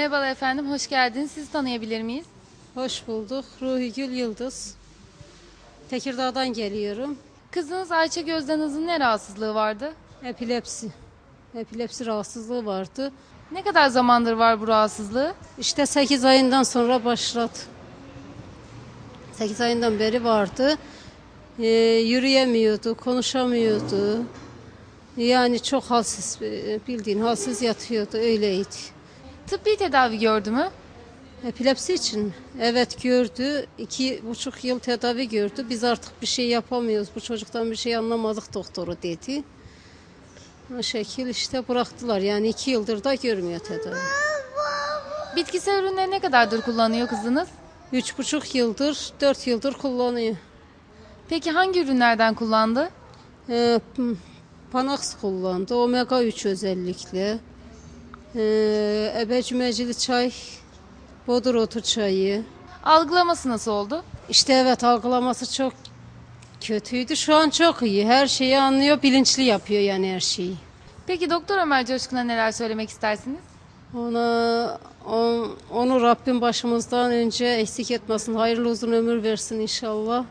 Merhabalar efendim, hoş geldiniz. Sizi tanıyabilir miyiz? Hoş bulduk. Ruhi Gül Yıldız. Tekirdağ'dan geliyorum. Kızınız Ayça Gözdeniz'in ne rahatsızlığı vardı? Epilepsi. Epilepsi rahatsızlığı vardı. Ne kadar zamandır var bu rahatsızlığı? İşte 8 ayından sonra başladı. 8 ayından beri vardı. Ee, yürüyemiyordu, konuşamıyordu. Yani çok halsiz, e, bildiğin halsiz yatıyordu, öyleydi. Tıbbi tedavi gördü mü? Epilepsi için evet gördü. iki buçuk yıl tedavi gördü. Biz artık bir şey yapamıyoruz. Bu çocuktan bir şey anlamadık doktoru dedi. O şekil işte bıraktılar. Yani iki yıldır da görmüyor tedavi. Bitkisel ürünleri ne kadardır kullanıyor kızınız? Üç buçuk yıldır, dört yıldır kullanıyor. Peki hangi ürünlerden kullandı? Ee, Panax kullandı. Omega 3 özellikle. Ee, ebecimecili çay, bodur otu çayı. Algılaması nasıl oldu? İşte evet algılaması çok kötüydü. Şu an çok iyi. Her şeyi anlıyor, bilinçli yapıyor yani her şeyi. Peki Doktor Ömer Coşkun'a neler söylemek istersiniz? Ona on- onu Rabbim başımızdan önce eksik etmesin. Hayırlı uzun ömür versin inşallah.